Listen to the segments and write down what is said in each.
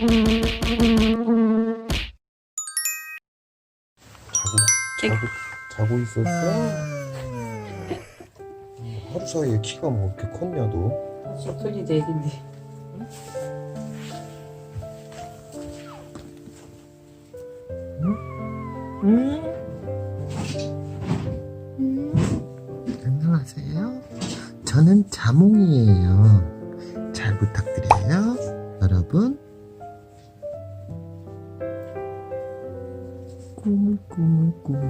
자고 자고 자고 있었어? 하루 사이에 키가 뭐 이렇게 컸냐 너? 소풀이도 애긴데. 안녕하세요. 저는 자몽이에요. 잘 부탁드려요, 여러분. 꾸물 꾸물 꾸물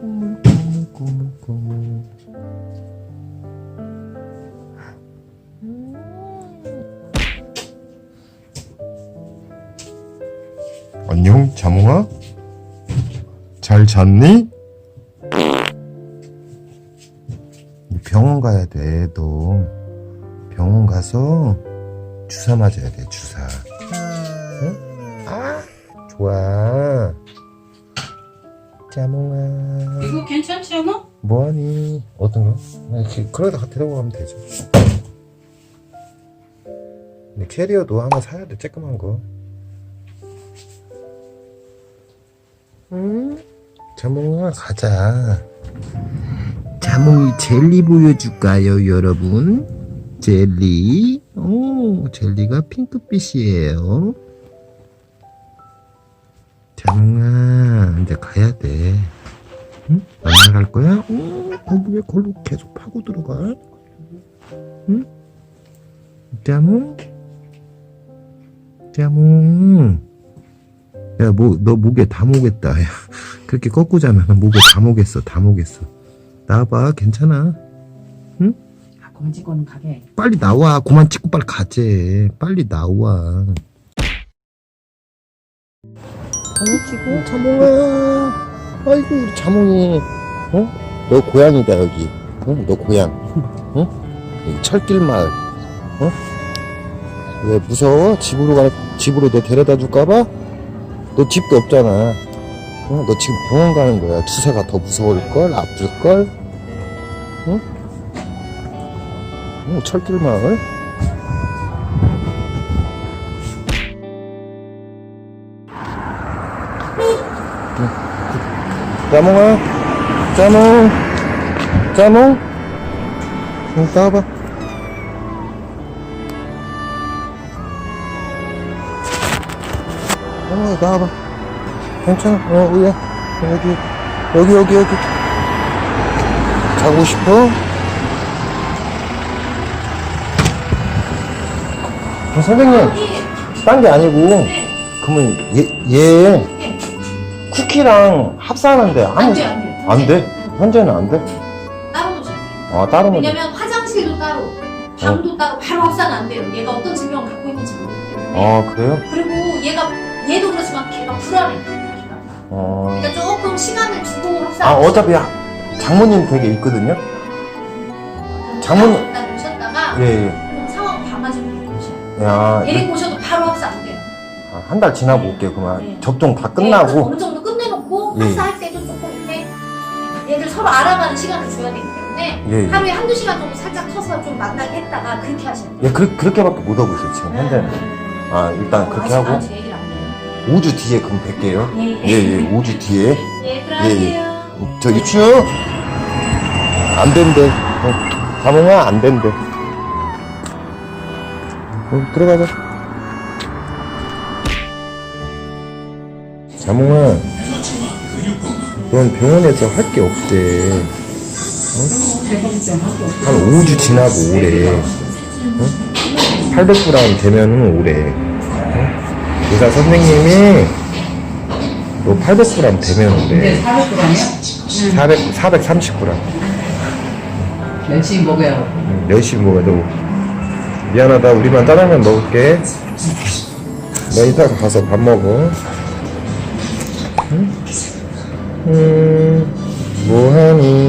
꾸물 꾸물 꾸물 꾸물 안녕, 자몽아. 잘 잤니? 병원 가야 돼, 너. 병원 가서 주사 맞아야 돼, 주사. 응? 아, 좋아. 자몽아. 이거 괜찮지 않아? 뭐하니? 어떤 거? 아, 이렇게 그러다가 데리고 가면 되죠. 근데 캐리어도 하나 사야 돼, 쬐끄만 거. 응? 자몽아, 가자. 자몽이 젤리 보여줄까요, 여러분? 젤리. 오, 젤리가 핑크빛이에요. 자몽아, 이제 가야 돼. 응? 만나 갈 거야? 응? 거기 왜 걸로 계속 파고 들어가? 응? 자몽? 자몽. 야, 뭐, 너 목에 다 모겠다. 야, 그렇게 꺾고 자면 목에 다 모겠어, 다 모겠어. 나와봐, 괜찮아. 아, 검지거는 가게. 빨리 나와. 그만 찍고 빨리 가재. 빨리 나와. 아니, 지금 자몽아. 아이고, 우리 자몽이. 어? 너 고향이다, 여기. 어? 너 고향. 어? 여기 철길 마을. 어? 왜 무서워? 집으로 가, 집으로 너 데려다 줄까봐? 너 집도 없잖아. 어? 너 지금 병원 가는 거야. 주사가 더 무서울걸? 아플걸? 어? 어, 철길 마을? 짜몽아, 짜몽, 짜몽, 응, 따봐. 어, 나와봐. 괜찮아. 어, 우야. 여기, 여기, 여기, 여기. 자고 싶어? 어, 선생님, 딴 게 아니고, 그러면 얘, 얘 쿠키랑 합사하는데 안 돼, 안 돼. 안 돼? 현재는 안 돼? 따로 놓으셔야 돼요. 아 따로 먹어. 왜냐면 화장실도 따로, 방도 어. 따로, 바로 합사는 안 돼요. 얘가 어떤 질병을 갖고 있는지 모르기 때문에. 아 그래요? 그리고 얘가, 얘도 그렇지만 걔가 불안해. 걔가. 어. 그러니까 조금 시간을 두고 합사. 아 어차피 장모님 댁에 있거든요. 장모님- 일단 오셨다가, 예, 예. 그럼 상황 봐가지고. 야, 얘를 보셔도 바로 합사 안 돼요. 한 달 지나고 올게요. 그만 네. 접종 다 네, 끝나고. 어느 정도 예. 합사할 때도 조금 이렇게 얘들 서로 알아가는 시간을 줘야 되기 때문에 예, 예. 하루에 한두 시간 정도 살짝 쳐서 좀 만나게 했다가 그렇게 하셔야 돼요. 예, 그, 그렇게밖에 못 하고 있어요 지금 현재는. 아 일단 그렇게 아직, 하고 아직 얘기를 안 해요. 5주 뒤에 그럼 뵐게요. 예, 예, 예, 5주 뒤에. 예, 들어가세요. 저 유치요? 안 된대. 어, 자몽아, 안 된대. 어, 들어가자. 자몽아, 넌 병원에서 할 게 없대. 한 5주 지나고 오래. 어? 800g 되면은 오래. 어? 의사 선생님이 너 800g 되면 오래. 400g이야? 400, 430g. 열심히 먹어요. 음, 열심히 먹어도 미안하다. 우리만 짜장면 먹을게. 너 이따 가서 밥 먹어. 응? 음, 뭐하니?